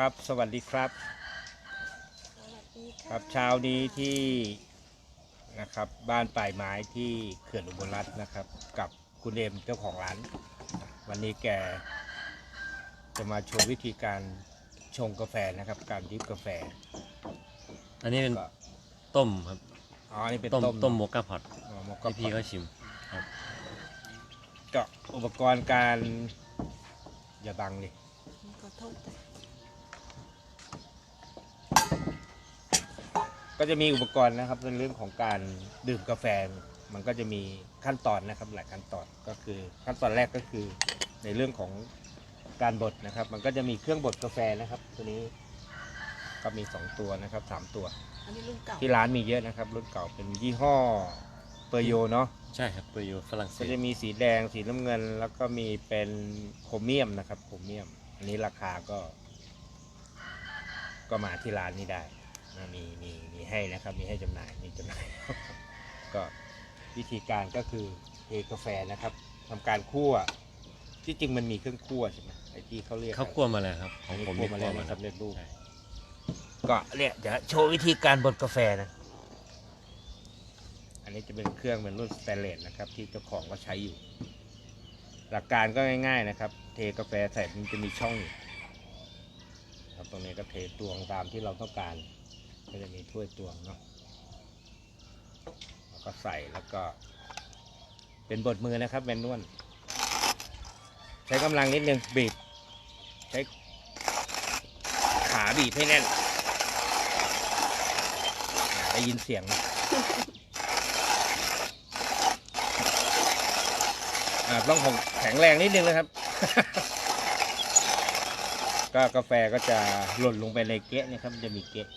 ครับ สวัสดีครับ สวัสดีะครับเช้านี้ที่นะครับบ้านป่ายไม้ที่เขื่อนอุบลรัตน์นะครับ กับคุณเอมเจ้าของร้าน วันนี้แกจะมาโชว์วิธีการชงกาแฟนะครับ การดริฟกาแฟอันนี้เป็นก็ต้มครับอ๋อนี่เป็นต้มต้มต้มโมกาพอตอ๋อมก็ที่พี่เขาชิม ก็อุปกรณ์การอย่าบังดิ ขอโทษจ้ะ ก็จะมีอุปกรณ์นะครับในเรื่องของการดื่มกาแฟ มันก็จะมีขั้นตอนนะครับหลายขั้นตอนก็คือขั้นตอนแรกก็คือในเรื่องของการบดนะครับ มันก็จะมีเครื่องบดกาแฟนะครับ ตัวนี้ก็มีสองตัวนะครับสามตัว อันนี้รุ่นเก่าที่ร้านมีเยอะนะครับ รุ่นเก่าเป็นยี่ห้อเปอร์โยเนาะใช่ครับไปอยู่ฝรั่งเศก็สจะมีสีแดงสีน้ำเงิน แล้วก็มีเป็นโครเมียมนะครับโครเมียม อันนี้ราคาก็ ก็มาที่ร้านนี้ได้ นะมีมีมีให้นะครับมีให้จำหน่ายมีจำหน่าย ก็วิธีการก็คือเทกาแฟนะครับทำการคั่วที่จริงมันมีเครื่องคั่วใช่ไหมไอ้ที่เขาเรียกเขาคั่วมาแล้วครับของผมคั่วมาแล้วคั่นะครับเรียกรูปใช่ก็เนี่ยเดี๋ยวโชว์วิธีการบดกาแฟนะ อันนี้จะเป็นเครื่องเป็นรุ่นสเตนเลสนะครับ ที่เจ้าของก็ใช้อยู่ หลักการก็ง่าย ๆนะครับ เทกาแฟใส่มันจะมีช่องอยู่ครับตรงนี้ก็เทตวงตามที่เราต้องการ ก็จะมีถ้วยตวงเนาะแล้วก็ใส่แล้วก็ เป็นบดมือนะครับแมนนวลใช้กำลังนิดนึงบีบ ใช้ขาบีบให้แน่นได้ยินเสียงไหมต้องของแข็งแรงนิดนึงนะครับ ก็กาแฟก็จะหล่นลงไปในเก๊ะนะครับ จะมีเก๊ะ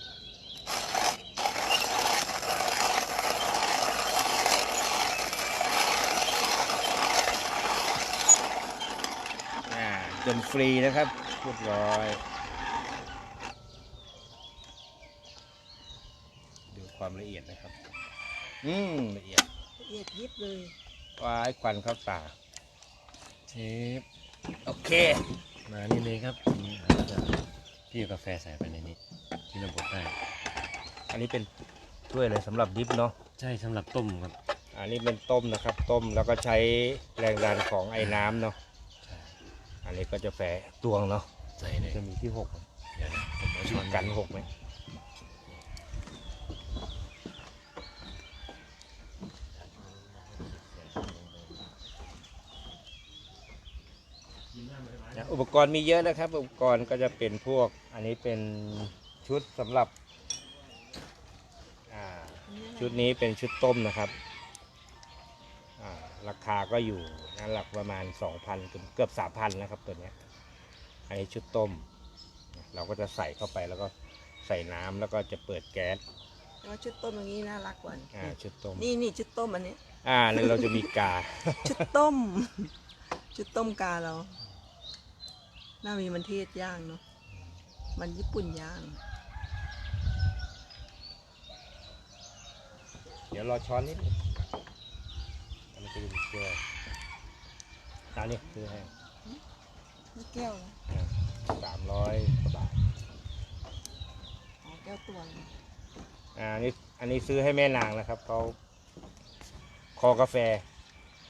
อ่าจนฟรีนะครับเรียบร้อย ดูความละเอียดนะครับ อืมละเอียดละเอียดยิบเลยว้ายควันเข้าตาเชฟโอเค มานี่เลยครับทีนี้เราจะพี่กาแฟใส่ไปในนี้ ที่เราบดได้ อันนี้เป็นถ้วยเลยสำหรับดิฟเนาะใช่สำหรับต้มครับ อันนี้เป็นต้มนะครับ ต้มแล้วก็ใช้แรงดันของไอ้น้ำเนาะ อันนี้ก็จะแฝตวงเนาะใส่เลยจะมีที่หกเดี๋ยวนะผมเอาช้อนกันหกไหมนะอุปกรณ์มีเยอะนะครับ อุปกรณ์ก็จะเป็นพวก อันนี้เป็นชุดสำหรับอ่าอันนี้อะไรชุดนี้เป็นชุดต้มนะครับอ่า ราคาก็อยู่นั่นหลักประมาณ 2,000เกือบเกือบ 3,000 นะครับตัวเนี้ยอันนี้ชุดต้ม เราก็จะใส่เข้าไปแล้วก็ใส่น้ำแล้วก็จะเปิดแก๊สแต่ว่าชุดต้มอย่างนี้น่ารักกว่าอ่าชุดต้มนี่นี่ชุดต้มอันนี้ อ่าแล้วเราจะมีกา ชุดต้ม ชุดต้มกาเราน่ามีมันเทศย่างเนาะมันญี่ปุ่นย่าง เดี๋ยวรอช้อนนิดนึง อันนี้จะเป็นเกลืออันนี้คือให้นี่แก้วนะสามร้อยกว่าบาท อ๋อแก้วตวงอ่าอันนี้อันนี้ซื้อให้แม่นางนะครับเขาคอกาแฟ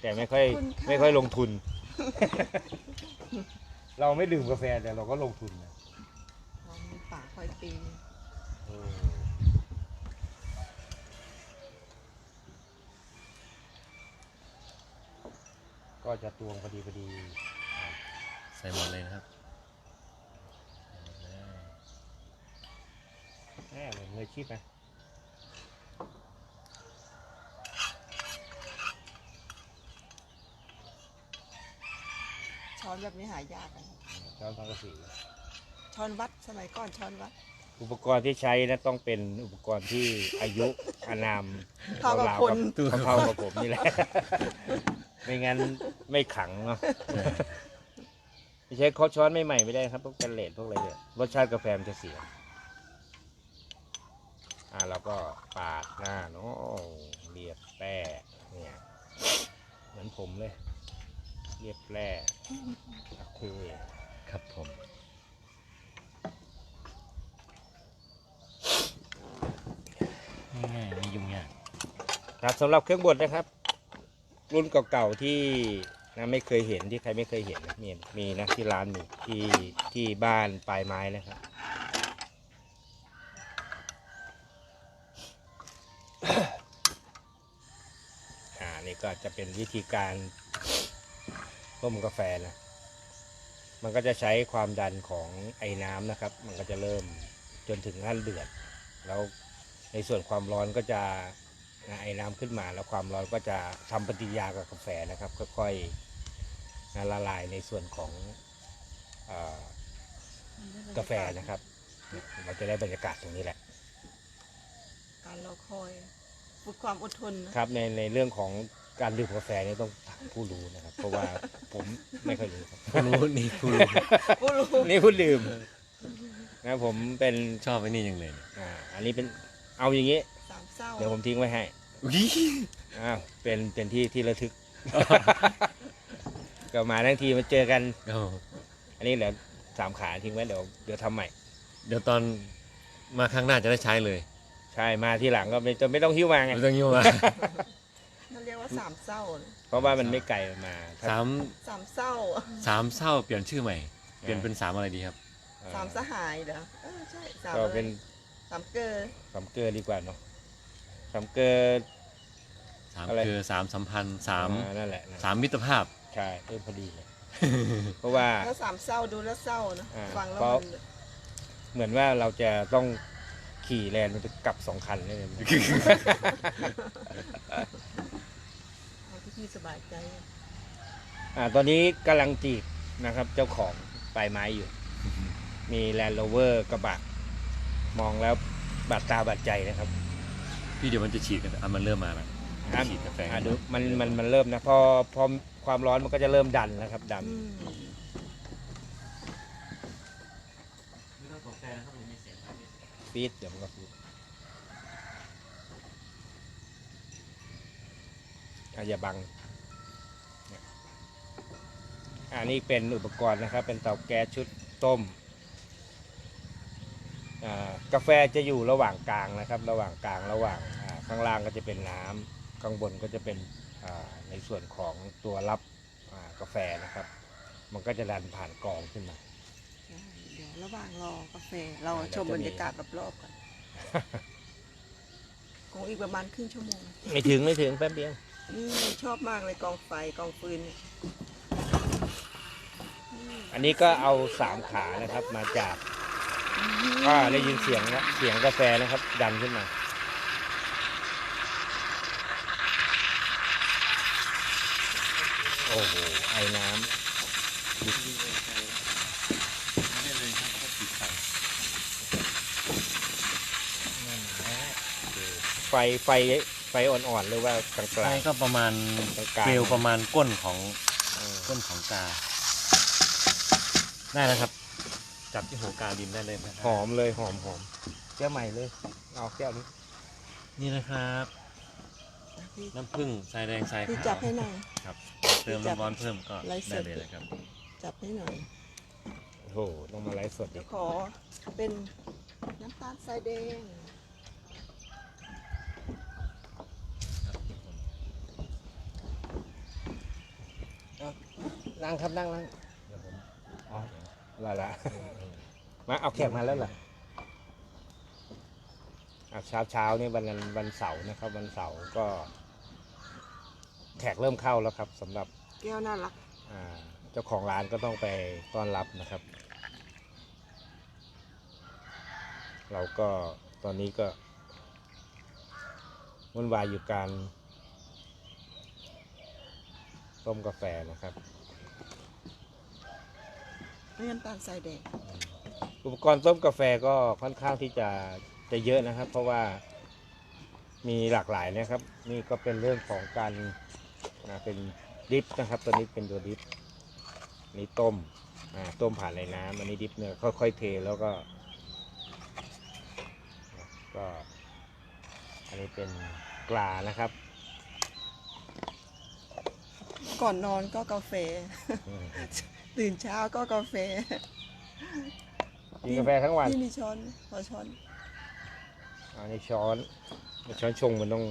แต่ไม่ค่อยขอบคุณค่ะไม่ค่อยลงทุน เราไม่ดื่มกาแฟแต่เราก็ลงทุนนะ อ๋อมีป่าคอยปีเออ ก็จะตวงพอดีพอดีใส่หมดเลยนะครับแม่เหมือนมืออาชีพนะช้อนแบบนี้หายากอะช้อนทองกระสีช้อนวัดสมัยก่อนช้อนวัด อุปกรณ์ที่ใช้นะต้องเป็นอุปกรณ์ที่อายุอานามเท่ากับรวๆคน เท่ากับผมนี่แหละ ไม่งั้นไม่ขังเนาะไม่ใช้คอช้อนไม่ใหม่ไม่ได้ครับพวกแกลเลดพวกอะไรเนี่ยรสชาติกาแฟมันจะเสีย อ่าเราก็ปาดหน้าเนาะเรียบแป้เนี่ยเหมือนผมเลย เรียบแป้คุยครับผมง่ายไม่ยุ่งยากครับสำหรับเครื่องบดนะครับ รุ่นเก่าๆที่นะไม่เคยเห็นที่ใครไม่เคยเห็นนะมีมีนะที่ร้านมีที่ที่บ้านปลายไม้นะครับอ่านี่ก็จะเป็นวิธีการต้มกาแฟนะมันก็จะใช้ความดันของไอ้น้ำนะครับ มันก็จะเริ่มจนถึงขั้นเดือด แล้วในส่วนความร้อนก็จะ นะไอ้น้ำขึ้นมาแล้วความร้อนก็จะทำปฏิกิริยากับกาแฟนะครับค่อยๆนะละลายในส่วนของเออกาแฟนะครับ เราจะได้บรรยากาศตรงนี้แหละ การรอคอยฝึกความอดทนนะครับในในเรื่องของการดื่มกาแฟนี่ต้องถามผู้รู้นะครับ เพราะว่าผมไม่ค่อยรู้ครับผู้รู้นี่ผู้รู้ผู้รู้นี่ผู้ดื่มนะผมเป็นชอบไอ้นี่ยังเลยเนี่ยอ่าอันนี้เป็นเอาอย่างนี้สามเศร้าเดี๋ยวผมทิ้งไว้ให้ อุ๊ยอ้าวเป็นเป็นที่ที่ระทึก ก็มาทั้งทีมาเจอกัน เอาอันนี้เดี๋ยวสามขาทิ้งไว้เดี๋ยวเดี๋ยวทำใหม่ เดี๋ยวตอนมาครั้งหน้าจะได้ใช้เลยใช่มาที่หลังก็ไม่จะไม่ต้องหิ้วมาไง ไม่ต้องยุ่งมาเขาเรียกว่าสามเศร้านะเพราะว่ามันไม่ไกลมาถ้สามสามเศร้าสามเศร้าเปลี่ยนชื่อใหม่ เปลี่ยนเป็นสามอะไรดีครับเอ่อสามสหายเหรอเออใช่สามก็อะไรเป็นสามเกอร์สามเกลือดีกว่าเนาะ สามเกลือ สามอะไร คือสามสัมพันธ์สามอ่นั่นแหละนั่นแหละสามมิตรภาพ ใช่เออพอดีเลยเพราะว่า แล้วสามเศร้าดูแล้วเศร้านะอ่าฟังแล้วเพราะมันเหมือนว่าเราจะต้องขี่แลนด์มันจะกลับสองคันเลยเอาที่พี่สบายใจอ่าตอนนี้กำลังจีบนะครับ เจ้าของปลายไม้อยู่ มีแลนด์โรเวอร์กระบะมองแล้วบาดตาบาดใจนะครับ พี่เดี๋ยวมันจะฉีดกันอะมันเริ่มมาแล้วอะฉีดกาแฟอะดูมันมันมันเริ่มนะพอพอความร้อนมันก็จะเริ่มดันนะครับดัน อืมฟีดเดี๋ยวมันก็ฟีดอะอย่าบังเนี่ยอันนี้เป็นอุปกรณ์นะครับ เป็นเตาแก๊สชุดต้มอ่า กาแฟจะอยู่ระหว่างกลางนะครับ ระหว่างกลางระหว่างอ่าข้างล่างก็จะเป็นน้ำข้างบนก็จะเป็นอ่าในส่วนของตัวรับอ่ากาแฟนะครับ มันก็จะดันผ่านกรองขึ้นมาใช่เดี๋ยวระหว่างรอกาแฟเราอ่าเดี๋ยวชมจะมีบรรยากาศรอบๆกันคงอีกประมาณครึ่งชั่วโมงไม่ถึงไม่ถึงแป๊บเดียวนี่ชอบมากเลยกองไฟกองฟืนเนี่ยอันนี้ก็เอาสามขานะครับมาจาก ก็ได้ยินเสียงนะเสียงกาแฟนะครับ ดันขึ้นมา โอ้โหไอ้น้ำไฟไฟไฟอ่อนๆหรือว่ากลางไฟก็ประมาณๆกลางเปลวประมาณก้นของๆเออก้นของกา ได้แล้วครับ จับที่หัวกาดินได้เลยนะคหรับอมเลยหอมหอมแก้วใหม่เลย เอาแก้วนี้นี่นะครับพี่น้ำผึ้งทรายแดงทรายพี่ขาจับวให้หน่อย ครับ เติมน้ำร้อนเพิ่มก็ไลฟ์สได้ด เลยนะครับ จับให้หน่อย โอ้โหต้องมาไลฟ์สดเดี๋อียวกขอเป็นน้ำตาลทรายแดง นั่งครับนั่งนั่งอ๋อ ละละมาเอาแขกมาแล้วเหรออะเช้าเช้านี่วันนั้นวันเสาร์นะครับ วันเสาร์ก็ แขกเริ่มเข้าแล้วครับสำหรับแก้วน่ารักอ่าเจ้าของร้านก็ต้องไปต้อนรับนะครับ เราก็ตอนนี้ก็วุ่นวายอยู่การต้มกาแฟนะครับ ไม่น้ำตาลทรายแดงอุปกรณ์ต้มกาแฟก็ค่อนข้างที่จะจะเยอะนะครับ เพราะว่ามีหลากหลายนะครับ นี่ก็เป็นเรื่องของการอ่าเป็นดิฟนะครับ ตัวนี้เป็นตัวดิฟนี่ต้มอ่าต้มผ่านในน้ำอันนี้ดิฟเนี่ยค่อยๆเทแล้วก็ก็ อันนี้เป็นกลานะครับ ก่อนนอนก็กาแฟ อืม ตื่นเช้าก็กาแฟกินกาแฟทั้งวันพี่มีช้อนพอช้อนอันนี้ช้อนช้อนชงมันต้อง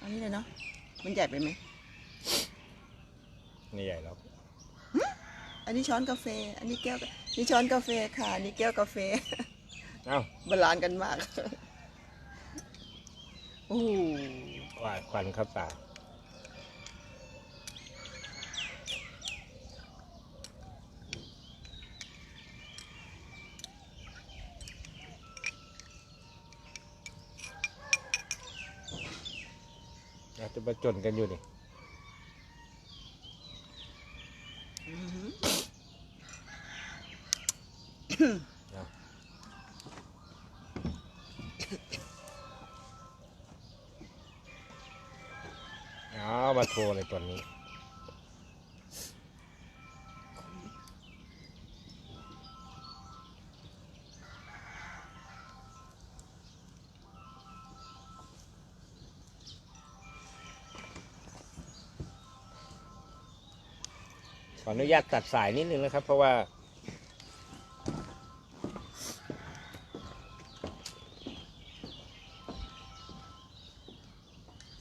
อันนี้เลยเนาะมันใหญ่ไปไหมไม่ใหญ่แล้วอันนี้ช้อนกาแฟ อันนี้แก้วนี่ช้อนกาแฟค่ะอันนี้แก้วกาแฟเอ้าบาลานซ์กันมากโอ้โหว่าควันเข้าตา จะมาจนกันอยู่นี่เอามาโทรเลยตัวนี้ ออนุญาตตัดสายนิดนึงนะครับ เพราะว่า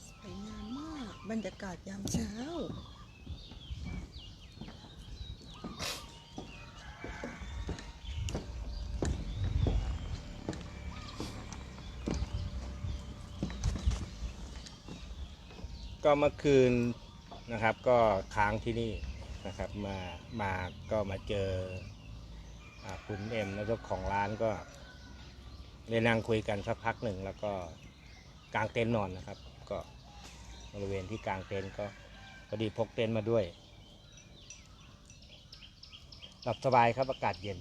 สวยงามมากบรรยากาศยามเช้า ก็เมื่อคืนนะครับ ก็ค้างที่นี่ นะครับมามาก็มาเจออคุณเอ็มแล้วเจ้าของร้านก็ได้นั่งคุยกันสักพักหนึ่งแล้วก็กางเต็นท์นอนนะครับ ก็บริเวณที่กางเต็นท์ก็พอดีพกเต็นท์มาด้วยหลับสบายครับอากาศเย็น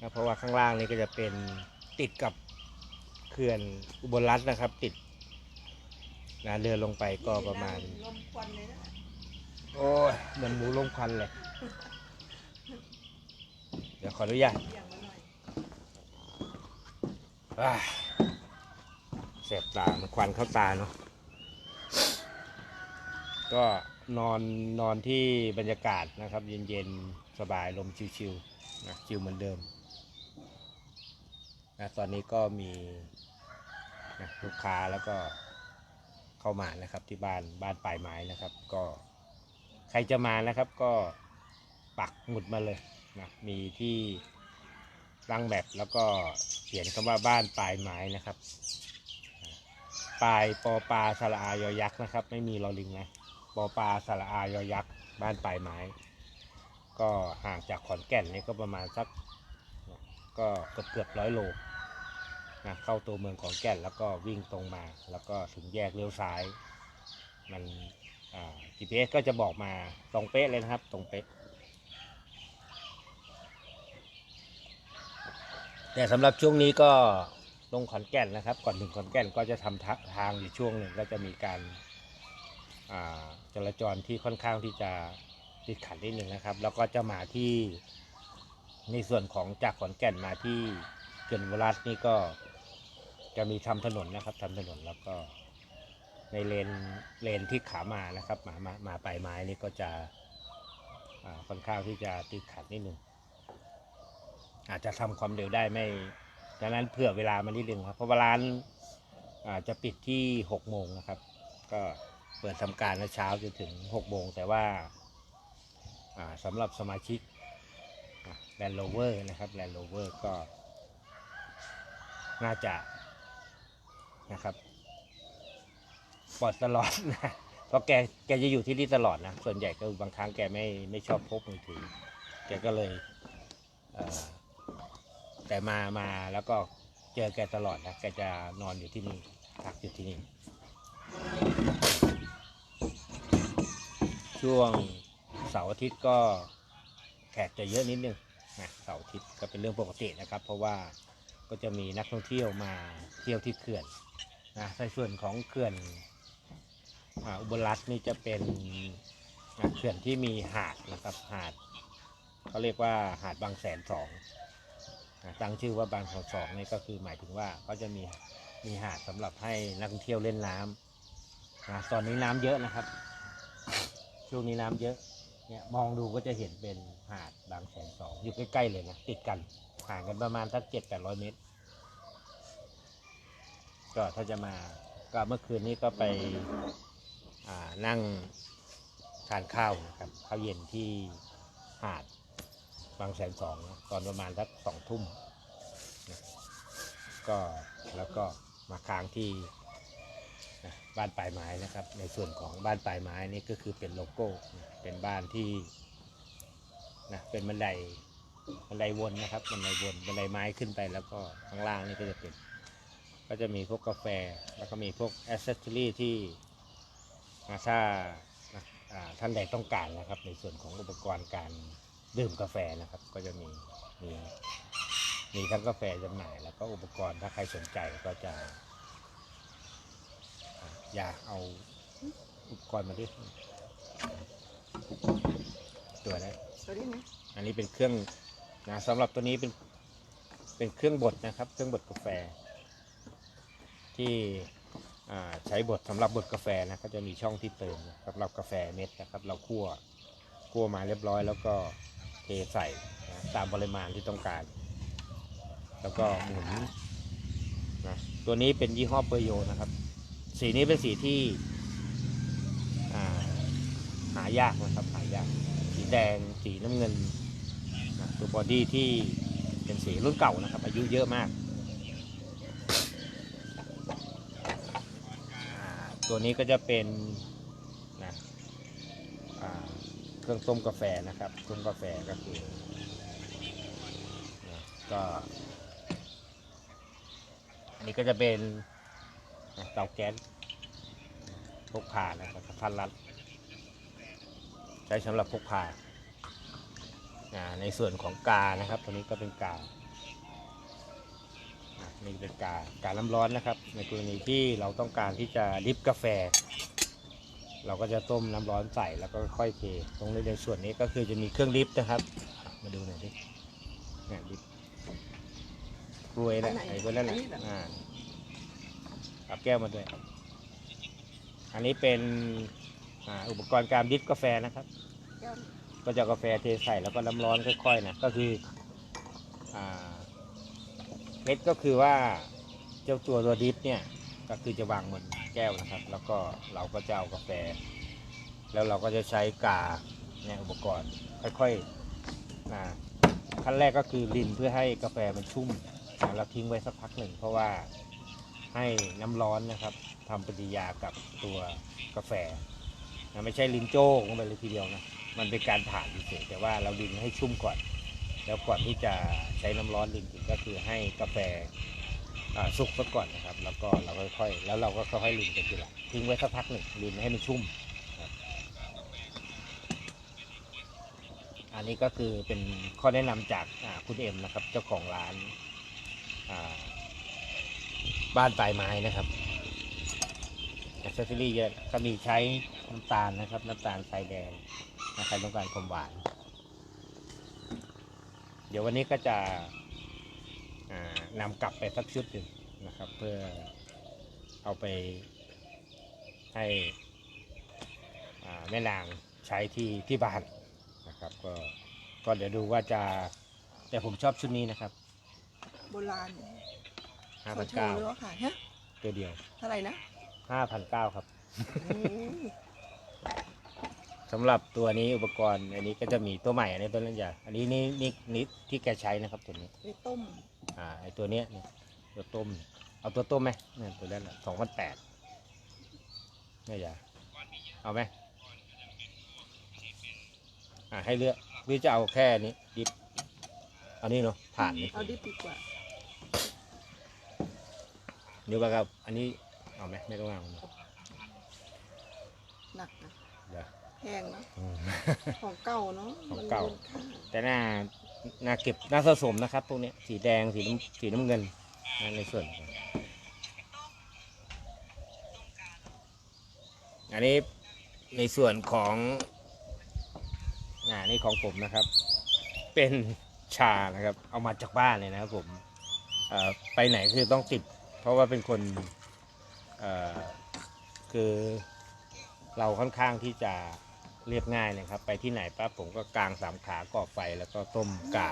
นะเพราะว่าข้างล่างนี่ก็จะเป็นติดกับเขื่อนอุบลรัตน์นะครับ ติดนะเรือลงไปก็ประมาณ โอ้ยเหมือนหมูลมควันเลย เดี๋ยวขออนุญาตอย่างมาหน่อยอ่าเสบตา มันควันเข้าตาเนาะ ก็นอนนอนที่บรรยากาศนะครับ เย็นๆ สบายลมชิวๆนะชิวเหมือนเดิมนะตอนนี้ก็มีนะลูกค้าแล้วก็เข้ามานะครับที่บ้านบ้านปลายไม้นะครับ ก็ ครจะมานะครับก็ปักหมุดมาเลยนะมีที่ตั้งแบบแล้วก็เขียนคำว่าบ้านปลายไม้นะครับปลายปอปลาสระอายอยักษ์นะครับ ไม่มีลอลิงนะปอปลาสระอายอยักษ์บ้านปลายไม้ ก็ห่างจากขอนแก่นนี่ก็ประมาณสักก็เกือบเกือบร้อยโลนะเข้าตัวเมืองขอนแก่นแล้วก็วิ่งตรงมา แล้วก็ถึงแยกเลี้ยวซ้าย มัน GPS ก็จะบอกมาตรงเป๊ะเลยนะครับ ตรงเป๊ะแต่สำหรับช่วงนี้ก็ลงขอนแก่นนะครับ ก่อนถึงขอนแก่นก็จะทำทางอยู่ช่วงหนึ่งก็จะมีการาจราจรที่ค่อนข้างที่จะติดขัดนิดหนึ่งนะครับ แล้วก็จะมาที่ในส่วนของจากขอนแก่นมาที่เขื่อนวรัตน์นี่ก็จะมีทำถนนนะครับทำถนนแล้วก็ ในเลนเลนที่ขามานะครับมามามาปลายไม้นี่ก็จะค่อนข้างที่จะติดขัดนิดหนึ่งอาจจะทำความเร็วได้ไม่ดังนั้นเผื่อเวลามานิดนึงครับเพราะว่าร้านอาจจะปิดที่หกโมงนะครับ ก็เปิดทำการในเช้าจนถึงหกโมงแต่ว่าอ่าสำหรับสมาชิกแลนด์โรเวอร์นะครับแลนด์โรเวอร์ก็น่าจะนะครับ ปลอดตลอดนะเพราะแกแกจะอยู่ที่นี่ตลอดนะ ส่วนใหญ่ก็บางครั้งแกไม่ไม่ชอบพกมือถือ แกก็เลยเอ่อแต่มามาแล้วก็เจอแกตลอดนะแกจะนอนอยู่ที่นี่พักอยู่ที่นี่ ช่วงเสาร์อาทิตย์ก็แขกจะเยอะนิดนึงนะเสาร์อาทิตย์ก็เป็นเรื่องปกตินะครับ เพราะว่าก็จะมีนักท่องเที่ยวมาเที่ยวที่เขื่อนนะในส่วนของเขื่อน อุบลรัตน์นี่จะเป็นเขื่อนที่มีหาดนะครับหาดเขาเรียกว่าหาดบางแสนสองตั้งชื่อว่าบางแสนสองนี่ก็คือหมายถึงว่าเขาจะมีมีหาดสำหรับให้นักท่องเที่ยวเล่นน้ำนะตอนนี้น้ำเยอะนะครับ ช่วงนี้น้ำเยอะเนี่ยมองดูก็จะเห็นเป็นหาดบางแสนสองอยู่ใกล้ๆเลยนะติดกันห่างกันประมาณสักเจ็ดแปดร้อยเมตร ก็ถ้าจะมาก็เมื่อคืนนี้ก็ไป นั่งทานข้าวนะครับข้าวเย็นที่หาดบางแสนสองตอนประมาณสักสองทุ่มนะก็แล้วก็มาค้างที่นะบ้านปลายไม้นะครับ ในส่วนของบ้านปลายไม้นี่ก็คือเป็นโลโก้นะเป็นบ้านที่นะเป็นบันไดบันไดวนนะครับบันไดวนบันไดไม้ขึ้นไปแล้วก็ข้างล่างนี่ก็จะเป็น ก็จะมีพวกกาแฟ แล้วก็มีพวกแอ c เซสซอรี่ที่ ถ้าอ่าท่านใดต้องการนะครับ ในส่วนของอุปกรณ์การดื่มกาแฟนะครับ ก็จะมีมีมีทั้งกาแฟจำหน่าย แล้วก็อุปกรณ์ถ้าใครสนใจก็จะอ่าอยากเอาอุปกรณ์มาดิตัวนี้สวัสดีนะอันนี้เป็นเครื่องนะสำหรับตัวนี้เป็นเป็นเครื่องบดนะครับ เครื่องบดกาแฟ ที่อ่า ใช้บดสำหรับบดกาแฟนะก็จะมีช่องที่เติมสำหรับกาแฟเม็ดนะครับ เราคั่วคั่วมาเรียบร้อย แล้วก็เทใส่นะตามปริมาณที่ต้องการ แล้วก็หมุนนะตัวนี้เป็นยี่ห้อเปอร์โยนะครับ สีนี้เป็นสีที่าหายากนะครับหายาก สีแดงสีน้ำเงินนะตัวบอดี้ที่เป็นสีรุ่นเก่านะครับ อายุเยอะมาก อ่า ตัวนี้ก็จะเป็นนะเครื่องต้มกาแฟนะครับต้มกาแฟก็คือนะก็อันนี้ก็จะเป็นนะเตาแก๊สพกพานะครับกระทันรัดใช้สำหรับพกพาในส่วนของกานะครับ ตัวนี้ก็เป็นกาะ นี่เป็นการการน้ำร้อนนะครับ ในกรณีที่เราต้องการที่จะดริฟกาแฟ เราก็จะต้มน้ำร้อนใส่แล้วก็ค่อยเทตรงในส่วนนี้ก็คือจะมีเครื่องดริฟนะครับ มาดูหน่อยดิเนี่ยดริฟกรวยแหละไอ้ตัวนั่นแหละอ่าเอาแก้วมาด้วยอันนี้เป็นอ่าอุปกรณ์การดริฟกาแฟนะครับแก้วก็จะเอากาแฟเทใส่แล้วก็น้ำร้อนค่อยๆนะก็คืออ่า เม็ดก็คือว่าเจ้าตัวตัวดิฟเนี่ยก็คือจะวางบนแก้วนะครับ แล้วก็เราก็จะเอากาแฟ แล้วเราก็จะใช้กาเนี่ยอุปกรณ์ค่อยๆนะขั้นแรกก็คือรินเพื่อให้กาแฟมันชุ่มนะแล้วทิ้งไว้สักพักหนึ่ง เพราะว่าให้น้ำร้อนนะครับทำปฏิกิยากับตัวกาแฟนะไม่ใช่ลินโจ้ลงไปเลยทีเดียวนะมันเป็นการผ่านเฉยแต่ว่าเราดินให้ชุ่มก่อน แล้วก่อนที่จะใช้น้ำร้อนดินก็คือให้กาแฟสุกซะก่อนนะครับ แล้วก็เราค่อยๆแล้วเราก็ค่อยๆลินไปทีหลังทิ้งไว้สักพักหนึ่งลินให้มันชุ่ม อันนี้ก็คือเป็นข้อแนะนำจากคุณเอ็มนะครับ เจ้าของร้านาบ้านปลายไม้นะครับแอ c เซสซอรี่เยอะก็มีใช้น้ำตาลนะครับ น้ำตาลทรายแดงนะใครต้องการความหวาน ดี๋ยววันนี้ก็จะอ่านำกลับไปสักชุดหนึ่งนะครับ เพื่อเอาไปให้อ่าแม่นางใช้ที่ที่บ้านนะครับ ก็ก็เดี๋ยวดูว่าจะแต่ผมชอบชุดนี้นะครับ โบราณห้าขพัอนโชเก้าว์หรือว่าขายฮะตัวเดียว เท่าไหร่นะห้าพันเก้าครับอืม สำหรับตัวนี้อุปกรณ์ อันนี้ก็จะมีตัวใหม่อันนี้ตัวนั้นใหญ่อันนี้นี่นี่นี่ที่แกใช้นะครับตัวนี้ ไปต้มอ่าไอตัวเนี้ยเนี่ยตัวต้ม เอาตัวต้มไหมเนี่ยตัวนั้นสองพันแปดเนี่ยอย่าเอาไหมอ่าให้เลือกหรือจะเอาแค่นี้ดิบเอานี่เนาะผ่านนี่เอาดิบดีกว่าเดี๋ยวกับอันนี้เอาไหมไม่ต้องเอาหนักนะ เดี๋ยวแพงเนาะอืม ของเก่าเนาะของมันเก่ามูลค่าแต่น่าน่าเก็บน่าสะสมนะครับพวกเนี้ยสีแดงสีน้ำสีน้ำเงินนะในส่วนของอันนี้ในส่วนของอ่านี่ของผมนะครับ เป็นชานะครับ เอามาจากบ้านเลยนะครับผมเอ่อไปไหนคือต้องติด เพราะว่าเป็นคนเอ่อคือเราค่อนข้างที่จะ เรียบง่ายนะครับ ไปที่ไหนปั๊บผมก็กางสามขาก่อไฟแล้วก็ต้มกา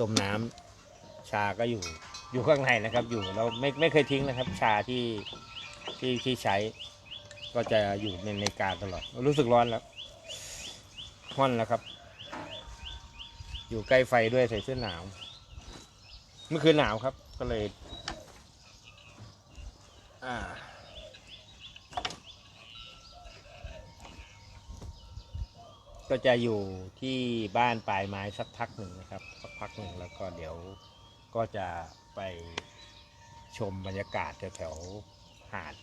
ต้มน้ำชาก็อยู่อยู่ข้างในนะครับ อยู่เราไม่ไม่เคยทิ้งนะครับ ชาที่ที่ที่ใช้ ก็จะอยู่ในในกาตลอด รู้สึกร้อนแล้วห้อนแล้วครับ อยู่ใกล้ไฟด้วยใส่เสื้อหนาว เมื่อคืนหนาวครับ ก็เลย อ่า ก็จะอยู่ที่บ้านปลายไม้สักพักหนึ่งนะครับ สักพักหนึ่งแล้วก็เดี๋ยวก็จะไปชมบรรยากาศแถวๆหาด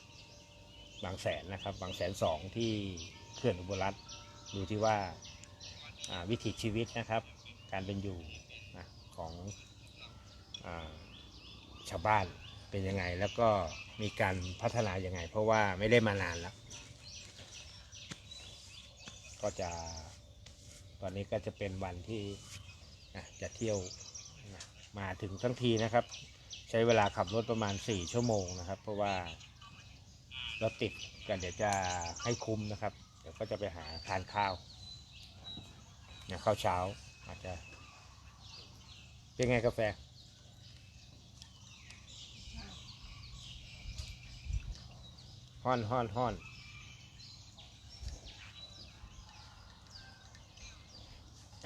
บางแสนนะครับ บางแสนสองที่เขื่อนอุบลรัตน์ดูที่ว่าวิถีชีวิตนะครับ การเป็นอยู่นะของอชาวบ้านเป็นยังไง แล้วก็มีการพัฒนายังไง เพราะว่าไม่ได้มานานแล้ว ก็จะ ตอนนี้ก็จะเป็นวันที่อะจะเที่ยวนะมาถึงทั้งทีนะครับ ใช้เวลาขับรถประมาณ 4 ชั่วโมงนะครับ เพราะว่ารถติดกันเดี๋ยวจะให้คุ้มนะครับ เดี๋ยวก็จะไปหาทานข้าวนะข้าวเช้าอาจจะ เป็นไงกาแฟห้อนห้อนห้อน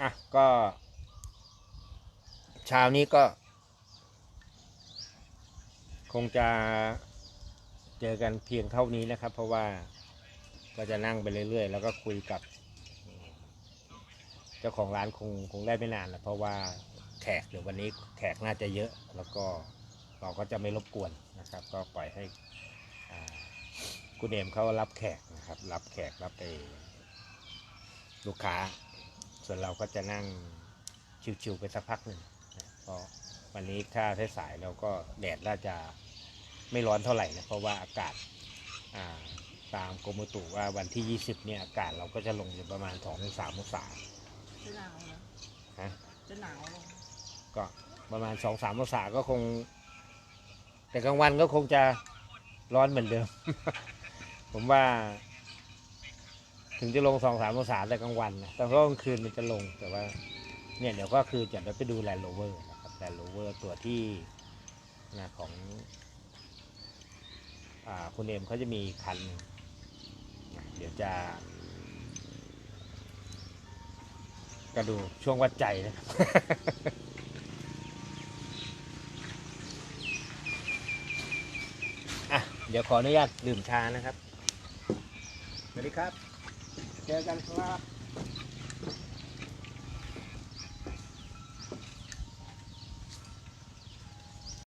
อะก็เช้านี้ก็ คงจะเจอกันเพียงเท่านี้นะครับ เพราะว่าก็จะนั่งไปเรื่อย ๆ แล้วก็คุยกับเจ้าของร้านคงคงได้ไม่นานแล้วเพราะว่าแขกเดี๋ยววันนี้แขกน่าจะเยอะแล้วก็เราก็จะไม่รบกวนนะครับ ก็ปล่อยให้คุณเอมเขารับแขกนะครับ รับแขกรับไปลูกค้า ส่วนเราก็จะนั่งชิวๆไปสักพักหนึ่งนะเพราะวันนี้ถ้าสายๆเราก็แดดน่าจะไม่ร้อนเท่าไหร่นะเพราะว่าอากาศอ่าตามกรมอุตุว่าวันที่ 20 เนี่ยอากาศเราก็จะลงอยู่ประมาณ2-3องศาองศาจะหนาวเหรอฮะจะหนาวเหรอก็ประมาณ 2-3องศาก็คง แต่กลางวันก็คงจะร้อนเหมือนเดิม ผมว่า ถึงจะลงสองสามองศาแต่กลางวันนะแต่เพราะกลางคืนมันจะลงแต่ว่าเนี่ยเดี๋ยวก็คือจะไปดูแลนด์โรเวอร์นะครับแลนด์โรเวอร์ตัวที่นะของอ่าคุณเอมเขาจะมีคัน เดี๋ยวจะก็ดูช่วงวัดใจนะครับอะเดี๋ยวขออนุญาตดื่มชานะครับ สวัสดีครับ เจอกันครับ